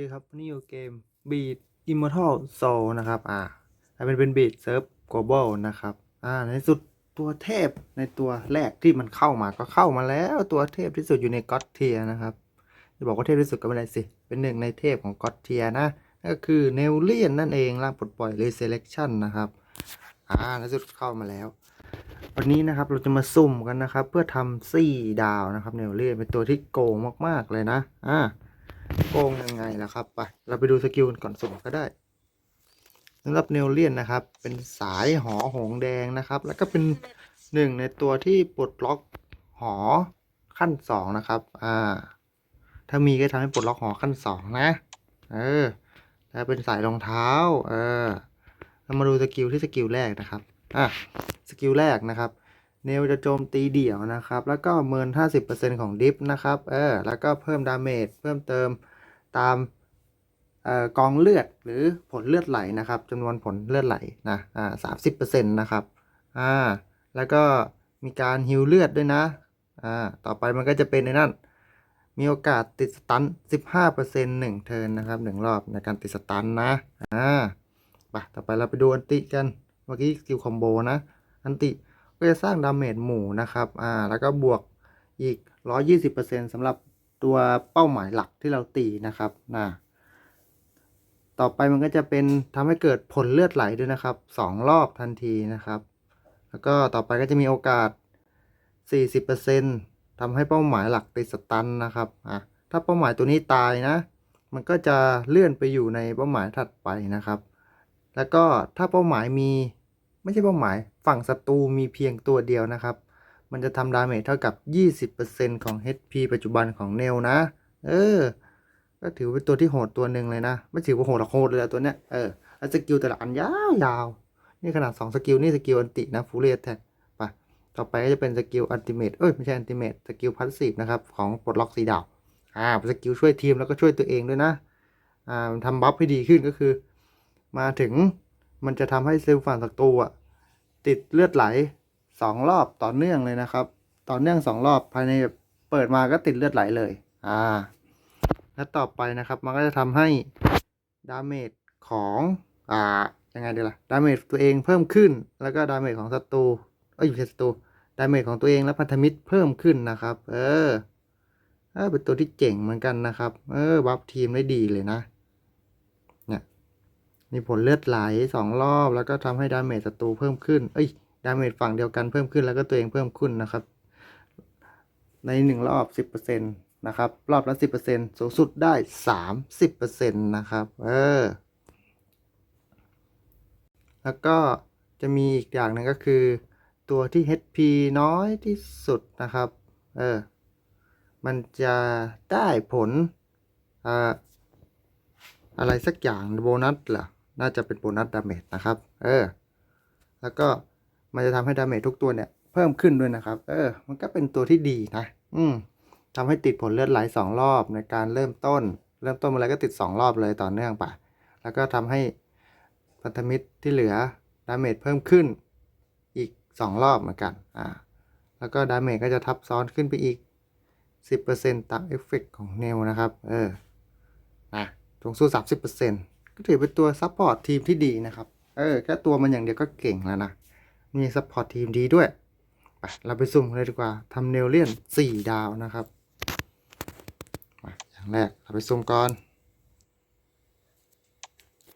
ดีครับวันนี่อยู่เกม Beat Immortal Soul นะครับ อ่าเป็นเป็น Beat Surf Global นะครับ อ่า ในสุดตัวเทพในตัวแรกที่มันเข้ามาก็เข้ามาแล้วตัวเทพที่สุดอยู่ในก็ d เทียนะครับ จะบอกว่าเทพที่สุดก็ไม่ได้สิ เป็นหนึ่งในเทพของก็ d เทียนะนั่นก็คือเนลเลียนนั่นเองร่างปลดปล่อย Resurrection นะครับ อ่า ในสุดเข้ามาแล้ว วันนี้นะครับเราจะมาซุ่มกันนะครับ เพื่อทำซี่ดาวนะครับเนลเลียนเป็นตัวที่โกงมากๆเลยนะ อ่า โกงยังไงล่ะครับไปเราไปดูสกิลกันก่อนสุ่มก็ได้สำหรับเนลเลียนนะครับ เป็นสายหอหงแดงนะครับ แล้วก็เป็นหนึ่งในตัวที่ปลดล็อกหอขั้นสองนะครับ อ่า ถ้ามีก็ทำให้ปลดล็อกหอขั้นสองนะ เออแล้วเป็นสายรองเท้า เออเรามาดูสกิลที่สกิลแรกนะครับ อะ สกิลแรกนะครับ เนลจะโจมตีเดี่ยวนะครับ แล้วก็เมิน 50%ของดิฟนะครับ เออ แล้วก็เพิ่มดาเมจเพิ่มเติมตามออกองเลือดหรือผลเลือดไหลนะครับจำนวนผลเลือดไหลนะอ่า30%นะครับอ่าแล้วก็มีการฮิวเลือดด้วยนะอ่าต่อไปมันก็จะเป็นในนั่นมีโอกาสติดสตัน15%หนึ่งเทิร์นนะครับหนึ่งรอบในการติดสตันนะอ่าไปต่อไปเราไปดูอันติกันเมื่อกี้สกิลคอมโบนะ อันติ ก็จะสร้างดาเมจหมู่นะครับอ่าแล้วก็บวกอีก 120%สำหรับตัวเป้าหมายหลักที่เราตีนะครับนะต่อไปมันก็จะเป็นทำให้เกิดผลเลือดไหลด้วยนะครับ 2 รอบทันทีนะครับ แล้วก็ต่อไปก็จะมีโอกาส 40%ทำให้เป้าหมายหลักติดสตันนะครับอะถ้าเป้าหมายตัวนี้ตายนะ มันก็จะเลื่อนไปอยู่ในเป้าหมายถัดไปนะครับ แล้วก็ถ้าเป้าหมายมี ไม่ใช่เป้าหมาย ฝั่งศัตรูมีเพียงตัวเดียวนะครับ มันจะทำดาเมจเท่ากับ 20%ของ HP ปัจจุบันของเนลนะ เออ ก็ถือเป็นตัวที่โหดตัวหนึ่งเลยนะ ไม่ถือว่าโหดหรอกโหดเลยอะตัวเนี้ย เออ แล้วสกิลแต่ละอันยาวยาว นี่ขนาด 2 สกิล นี่สกิลอันตินะฟูเรียแท็กไปต่อไปก็จะเป็นสกิลอันติเมตเอ้ย ไม่ใช่อันติเมตสกิลพัสซีฟนะครับ ของปลดล็อกสีดาว อ่าสกิลช่วยทีมแล้วก็ช่วยตัวเองด้วยนะ อ่าทำบัฟให้ดีขึ้นก็คือ มาถึงมันจะทำให้เซลล์ฝั่งศัตรูอะ ติดเลือดไหลสองรอบต่อเนื่องเลยนะครับ ต่อเนื่องสองรอบภายในเปิดมาก็ติดเลือดไหลเลย อ่า และต่อไปนะครับ มันก็จะทำให้ดาเมจของอ่ายังไงดีล่ะดาเมจตัวเองเพิ่มขึ้น แล้วก็ดาเมจของศัตรูเอ้ยไม่ใช่ศัตรูดาเมจของตัวเองและพันธมิตรเพิ่มขึ้นนะครับ เออเออเป็นตัวที่เจ๋งเหมือนกันนะครับ เออบัฟทีมได้ดีเลยนะ มีผลเลือดไหลสองรอบ แล้วก็ทำให้ดาเมจศัตรูเพิ่มขึ้น เอ้ย ดาเมจฝั่งเดียวกันเพิ่มขึ้น แล้วก็ตัวเองเพิ่มขึ้นนะครับ ในหนึ่งรอบสิบเปอร์เซ็นตนะครับ รอบละสิบเปอร์เซ็นสูงสุดได้สามสิบเปอร์เซ็นตนะครับ เออ แล้วก็จะมีอีกอย่างหนึ่งก็คือ ตัวที่ HP น้อยที่สุดนะครับ เออ มันจะได้ผล อ่าอะไรสักอย่างโบนัสเหรอ น่าจะเป็นโบนัสดาเมจนะครับ เออ แล้วก็มันจะทำให้ดาเมจทุกตัวเนี่ย เพิ่มขึ้นด้วยนะครับ เออ มันก็เป็นตัวที่ดีนะ อืมทำให้ติดผลเลือดไหลสองรอบในการเริ่มต้น เริ่มต้นมาแล้วก็ติดสองรอบเลยต่อเนื่องไปแล้วก็ทำให้พันธมิตรที่เหลือดาเมจเพิ่มขึ้นอีกสองรอบเหมือนกัน อ่า แล้วก็ดาเมจก็จะทับซ้อนขึ้นไปอีก 10%ตามเอฟเฟกต์ของเนลนะครับ เออ นะ สูงสุด30% ก็ถือเป็นตัวซัพพอร์ตทีมที่ดีนะครับ เออแค่ตัวมันอย่างเดียวก็เก่งแล้วนะ มีซัพพอร์ตทีมดีด้วยไปเราไปสุ่มเลยดีกว่าทำเนลเลียน4ดาวนะครับมาอย่างแรกเราไปสุ่มก่อน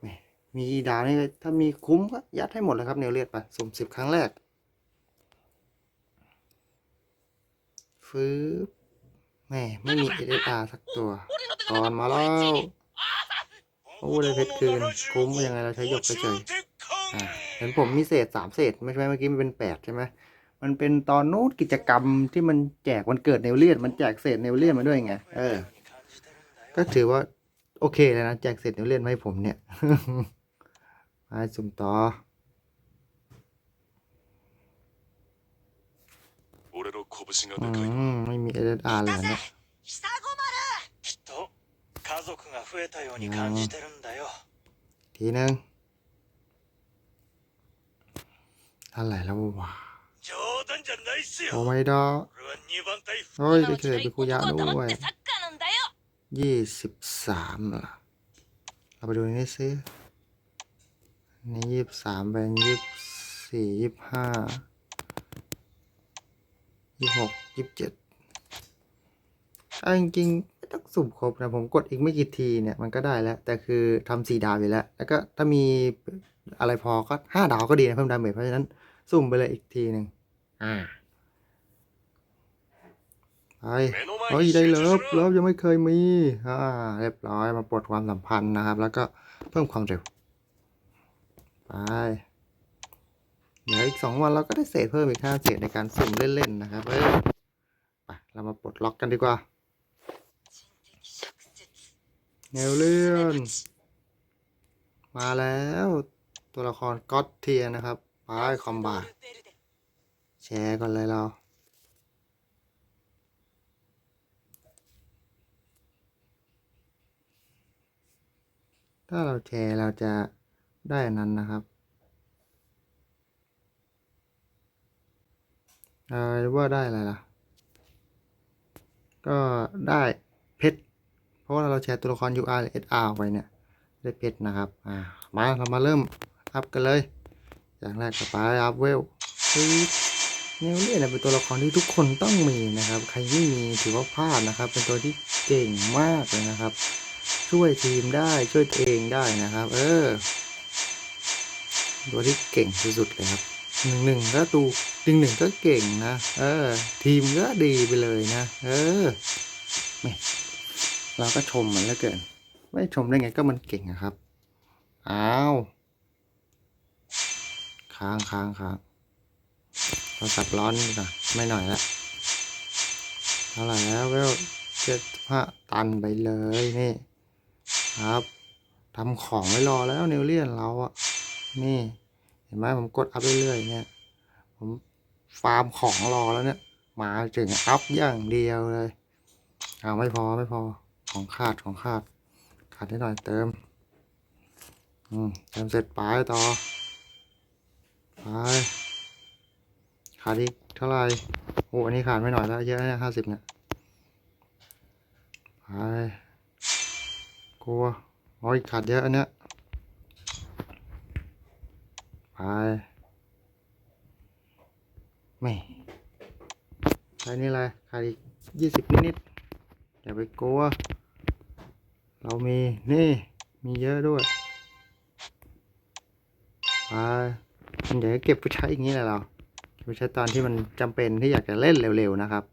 แหมมีดาวนี่ถ้ามีคุ้มก็ยัดให้หมดเลยครับเนลเลียนไปสุ่ม10ครั้งแรกฟืบแหมไม่มี SSR สักตัวก่อนมาแล้ว โอ้เลยเพชรคืนคุ้มยังไงเราใช้หยกเฉยเห็นผมมีเศษสามเศษไม่ใช่ไหมเมื่อกี้มันเป็นแปดใช่ไหมมันเป็นตอนนู้นกิจกรรมที่มันแจกวันเกิดเนวเลียดมันแจกเศษเนวเลียดมาด้วยไงเออ ก็ถือว่า โอเคเลยนะแจกเศษเนวเลียดให้ผมเนี่ยมาสุ่มต่ออืมไม่มีเอเดอาร์เลยนะ 家族が増えたように感じてるんだよ。 ทีนึงเท่าไหร่แล้ววะ 冗談じゃないっす โอ้ よ。 ไม่ดอ 俺は2番隊 เฮ้ย 今 ได้ の เฉ 時 ย 代 ไปคุยะ 男は ด้ 黙 วย ってサッカーなんだよ ยี่สิบสามเหรอ เราไปดูนี่ซิอันนี่ยี่สิบสามเป็นยี่สิบสี่ยี่สิบห้ายี่สิบหกยี่สิบเจ็ดถ้าจริงๆไม่ ต้องสุ่มครบนะผมกดอีกไม่กี่ทีเนี่ยมันก็ได้แล้ว แต่คือทำสี่ดาวอยู่แล้ว แล้วก็ถ้ามีอะไรพอก็ห้าดาวก็ดีนะเพิ่มดาเมจเพราะฉะนั้นสุ่มไปเลยอีกทีหนึ่งอ่าไปเฮ้ยได้เลิฟเลิฟยังไม่เคยมีอ่าเรียบร้อยมาปลดความสัมพันธ์นะครับ แล้วก็เพิ่มความเร็วไปเดี๋ยวอีกสองวันเราก็ได้เศษเพิ่มอีกห้าเศษในการสุ่มเล่นๆนะครับเออไปเรามาปลดล็อกกันดีกว่า เนวเลียนมาแล้ว ตัวละครก็อตเทียนะครับไปคอมบาแชร์ก่อนเลยเราถ้าเราแชร์เราจะได้อันนั้นนะครับเออว่าได้อะไรล่ะ ก็ได้เพชร เพราะว่าเราแชร์ตัวละคร UR SR ไปเนี่ยได้เพชรนะครับอ่ามาเรามาเริ่มอัพกันเลย อย่างแรกก็ไปอัพเวลเนวเนี่ยเป็นตัวละครที่ทุกคนต้องมีนะครับ ใครไม่มีถือว่าพลาดนะครับ เป็นตัวที่เก่งมากเลยนะครับ ช่วยทีมได้ช่วยตัวเองได้นะครับ เออ ตัวที่เก่งที่สุดเลยครับหนึ่งหนึ่งก็ตูหนึ่งหนึ่งก็เก่งนะ เออ ทีมก็ดีไปเลยนะ เออไม่ เราก็ชมมันแล้วเกิน ไม่ชมได้ไงก็มันเก่งอะครับ อ้าว ค้างค้างค้างเราสับร้อนดีกว่าไม่หน่อยละเท่าไหร่แล้วเวลเจ็ดห้าตันไปเลยนี่ ครับทำของไว้รอแล้วเนวเลียนเราอะนี่ เห็นไหมผมกดอัพเรื่อยๆเนี่ย ผมฟาร์มของรอแล้วเนี่ย มาถึงอัพอย่างเดียวเลย เอาไม่พอไม่พอ ของขาดของขาด ขาดนิดหน่อยเติม อืมเติมเสร็จไปต่อ ไป ขาดอีกเท่าไหร่โอ้อันนี้ขาดไม่หน่อยแล้วเยอะเนี่ยห้าสิบเนี่ย ไป กลัวโอ้ยขาดเยอะอันเนี้ย ไป ไม่ใช้นี่อะไรขาดอีกยี่สิบนิดๆอย่าไปกลัว เรามีนี่มีเยอะด้วยไปเดี๋ยวเก็บไปใช้อย่างนี้แหละเราไปใช้ตอนที่มันจำเป็นที่อยากจะเล่นเร็วๆนะครับ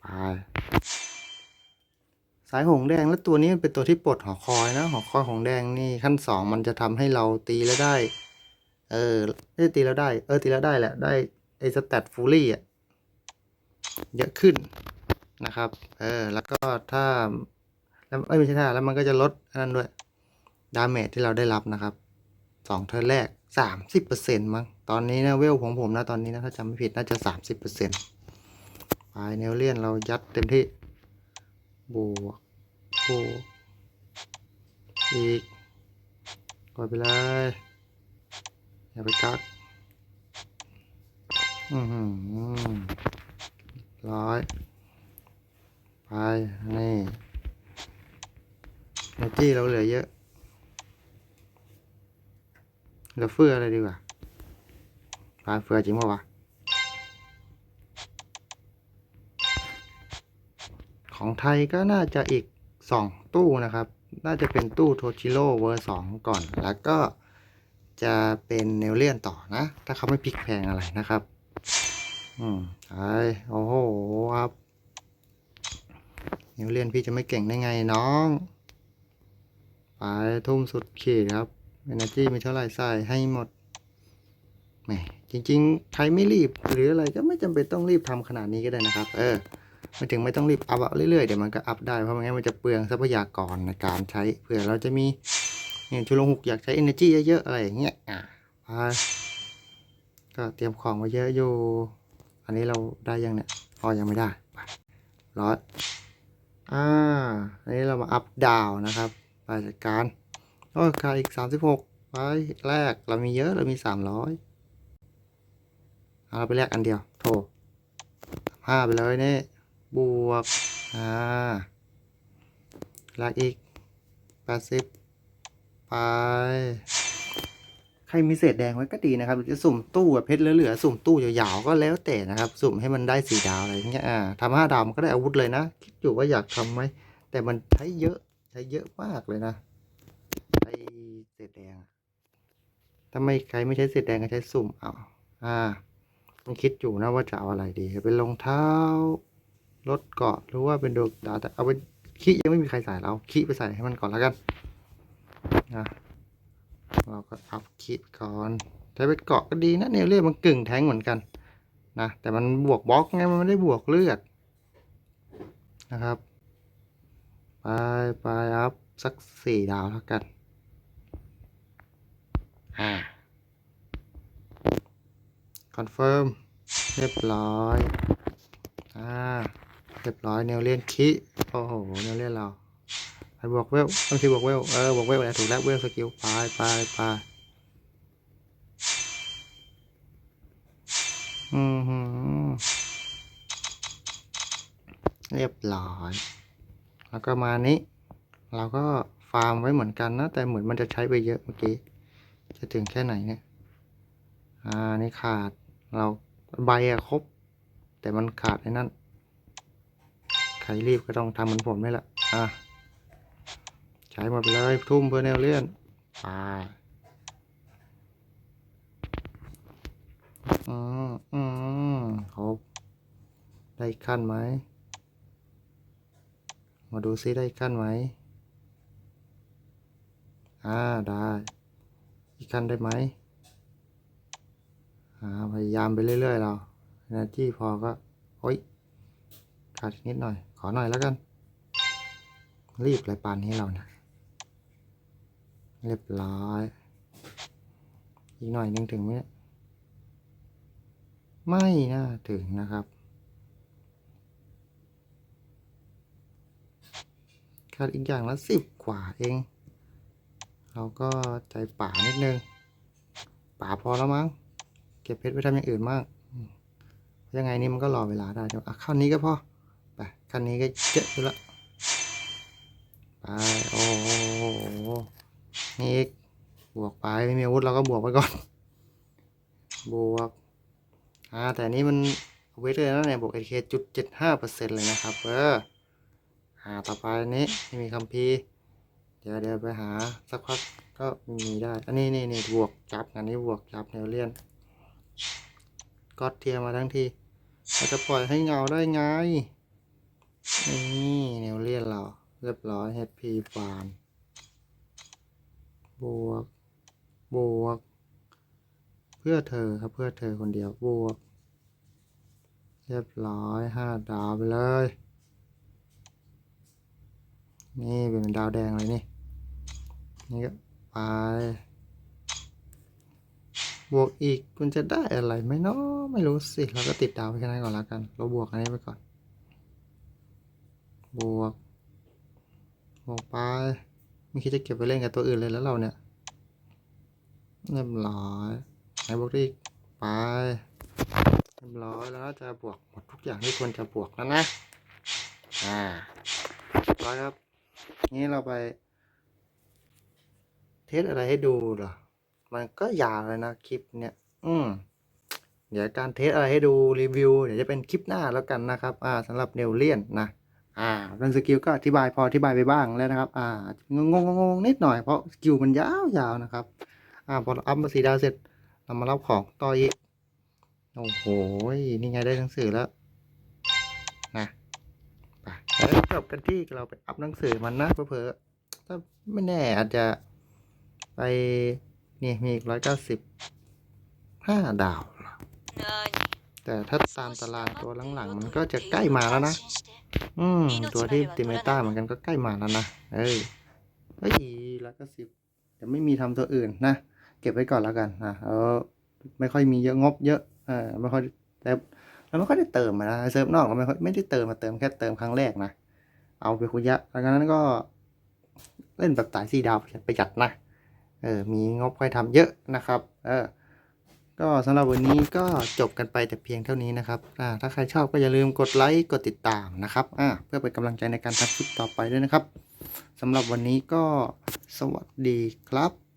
ไปสายหงแดงแล้วตัวนี้เป็นตัวที่ปลดหอคอยนะหอคอยหงแดงนี่ขั้นสองมันจะทำให้เราตีแล้วได้ เออไม่ได้ตีแล้วได้ เออตีแล้วได้แหละได้ไอ้สแตทฟูลี่อะเยอะขึ้นนะครับ เออ แล้วก็ถ้า แล้วเอ้ยไม่ใช่ถ้าแล้วมันก็จะลดอันนั้นด้วยดาเมจที่เราได้รับนะครับสองเทิร์แรกสามสิบเปอร์เซ็นต์มั้งตอนนี้นะเวลของผมนะตอนนี้นะถ้าจำไม่ผิดน่าจะสามสิบเปอร์เซ็นต์ปลายเนวเลียนเรายัดเต็มที่บวกบวกอีกกดไปเลยอย่าไปกักอือหือร้อยไปนี่ เนจี้เราเหลือเยอะเหลือเฟืออะไรดีกว่าปลาเฟือจริงป่าวะ ของไทยก็น่าจะอีกสองตู้นะครับ น่าจะเป็นตู้โทชิโร่เวอร์สองก่อน แล้วก็จะเป็นเนลเลียนต่อนะ ถ้าเขาไม่พลิกแพงอะไรนะครับ อืมใช่โอ้โหครับเนลเลียนพี่จะไม่เก่งได้ไงน้อง ไปทุ่มสุดขีดครับ Energy มีเท่าไหร่ใส่ให้หมดแหมจริงๆ ใครไม่รีบหรืออะไรก็ไม่จำเป็นต้องรีบทำขนาดนี้ก็ได้นะครับ เออไม่ถึงไม่ต้องรีบอัพเรื่อยๆ เดี๋ยวมันก็อัพได้ เพราะไม่งั้นมันจะเปลืองทรัพยากรในการใช้เผื่อเราจะมีเนี่ยชุลหุกอยากใช้ energy เยอะๆ อะไรอย่างเงี้ยอะไปก็เตรียมของมาเยอะอยู่ อันนี้เราได้ยังเนี่ยอ๋อยังไม่ได้ร้อยอ่าอันนี้เรามาอัพดาวนะครับ ไปจัดการโอ้ขาดอีกสามสิบหกไปแรกเรามีเยอะเรามีสามร้อยเอาเราไปแลกอันเดียว โถห้าไปเลยเนี่ยบวกอ่าแลกอีกแปดสิบไป ใครมีเศษแดงไว้ก็ดีนะครับ จะสุ่มตู้แบบเพชรเหลือๆสุ่มตู้ยาวๆก็แล้วแต่นะครับ สุ่มให้มันได้สีดาวอะไรอย่างเงี้ยอ่าทำห้าดาวมันก็ได้อาวุธเลยนะ คิดอยู่ว่าอยากทำไหมแต่มันใช้เยอะ ใช้เยอะมากเลยนะไอเศษแดงถ้าไม่ใครไม่ใช้เศษแดงก็ใช้สุ่มเอาอ่าต้องคิดอยู่นะว่าจะเอาอะไรดี เป็นรองเท้ารถเกาะหรือว่าเป็นดวงดาวแต่เอาไปขี้ยังไม่มีใครใส่เราขี้ไปใส่ให้มันก่อนแล้วกันนะเราก็อัพคิดก่อนใช้เป็นเกาะก็ดีนะเนี่ยเรียกมันกึ่งแทงเหมือนกันนะแต่มันบวกบล็อกไงมันไม่ได้บวกเลือดนะครับ ไปไปอัพสักสี่ดาวแล้วกัน อ่า คอนเฟิร์ม เรียบร้อย อ่า เรียบร้อยแนวเลียนคิ โอ้โหแนวเลียนเรา ไปบวกเวลต้องทีบวกเวล เออ บวกเวลแล้วถูกแล้วเวลสกิล ไปไปไปอืมหือเรียบร้อย แล้วก็มานี้ เราก็ฟาร์มไว้เหมือนกันนะ แต่เหมือนมันจะใช้ไปเยอะเมื่อกี้ จะถึงแค่ไหนเนี่ย อ่า นี่ขาด เราใบอะครบ แต่มันขาดไอ้นั่น ใครรีบก็ต้องทำเหมือนผมนี่แหละ อะ ใช้หมดไปเลยทุ่มเพื่อแนวเลื่อนไปอืมอืมครบได้ขั้นไหม มาดูซิได้ขั้นไหมอ่าได้ อีกขั้นได้ไหมอ่าพยายามไปเรื่อยๆเรา energy พอก็โอ๊ยขาดนิดหน่อย ขอหน่อยแล้วกัน รีบไรปานนี้เรานะ เรียบร้อย อีกหน่อยนึงถึงไหมเนี่ยไม่น่าถึงนะครับ ขาดอีกอย่างละสิบกว่าเอง เราก็ใจป่านิดนึง ป่าพอแล้วมั้ง เก็บเพชรไปทำอย่างอื่นมาก ยังไงนี่มันก็รอเวลาได้เดี๋ยวอะขั้นนี้ก็พอ ไปขั้นนี้ก็เยอะอยู่ละ ไป โอ้โหนี่อีกบวกไปไม่มีอาวุธเราก็บวกไปก่อน บวก อ่า แต่นี้มันเวทเลยนะเนี่ยบวก AK จุดเจ็ดห้าเปอร์เซ็นต์เลยนะครับ เออ อ่าต่อไปอันนี้ไม่มีคัมภีร์เดี๋ยวเดี๋ยวไปหาสักพักก็มีได้ อันนี้นี่นี่บวกจับอันนี้บวกจับแนวเลี่ยนก็เทียมมาทั้งทีเราจะปล่อยให้เงาได้ไงนี่แนวเลี่ยนเราเรียบร้อย HP ฟาร์มบวก บวก เพื่อเธอครับเพื่อเธอคนเดียวบวก เรียบร้อยห้าดาวไปเลย นี่เป็นดาวแดงเลยนี่ นี่ก็ไป บวกอีกคุณจะได้อะไรไหมเนาะไม่รู้สิ เราก็ติดดาวไปแค่นั้นก่อนล้วกัน เราบวกอันนี้ไปก่อน บวก บวกไป ไม่คิดจะเก็บไปเล่นกับตัวอื่นเลยแล้วเราเนี่ยเรียบร้อยไหนบวกอีกไปเรียบร้อยแล้วจะบวกหมดทุกอย่างที่ควรจะบวกแล้วนะ อ่าเรียบร้อยครับ นี้ เราไป เทสอะไรให้ดูเหรอ มันก็ยาวเลยนะคลิปเนี่ยอืม เดี๋ยวการเทสอะไรให้ดูรีวิว เดี๋ยวจะเป็นคลิปหน้าแล้วกันนะครับ อ่าสำหรับเนลเลียนนะ อ่าเรื่องสกิลก็อธิบายพออธิบายไปบ้างแล้วนะครับ อ่างงงงงนิดหน่อยเพราะสกิลมันยาวๆนะครับ อ่าพอเราอัพมาสีดาวเสร็จเรามารับของต่ออีกโอ้โห นี่ไงได้หนังสือแล้ว นะ แล้วจบกันที่เราไปอัพหนังสือมันนะเผลอๆถ้าไม่แน่อาจจะไปนี่มีอีกร้อยเก้าสิบห้าดาว แต่ถ้าตามตารางตัวหลังๆ มันก็จะใกล้มาแล้วนะ อืม ตัวที่ติเมต้าเหมือนกันก็ใกล้มาแล้วนะ เอ้ยเฮ้ยร้อยเก้าสิบแต่ไม่มีทำตัวอื่นนะ เก็บไว้ก่อนแล้วกันนะเออไม่ค่อยมีเยอะงบเยอะ เออไม่ค่อยแต่ เราไม่ค่อยได้เติมอะนะเซิร์ฟนอกเราไม่ค่อยไม่ได้เติมมาเติมแค่เติมครั้งแรกนะ เอาไปคุยะหลังจากนั้นก็เล่นแบบสายสีดาวประหยัดนะ เออ มีงบค่อยทำเยอะนะครับ เออ ก็สำหรับวันนี้ก็จบกันไปแต่เพียงเท่านี้นะครับ อ่า ถ้าใครชอบก็อย่าลืมกดไลค์ กดติดตามนะครับ อ่า เพื่อเป็นกำลังใจในการทำคลิปต่อไปด้วยนะครับสำหรับวันนี้ก็สวัสดีครับ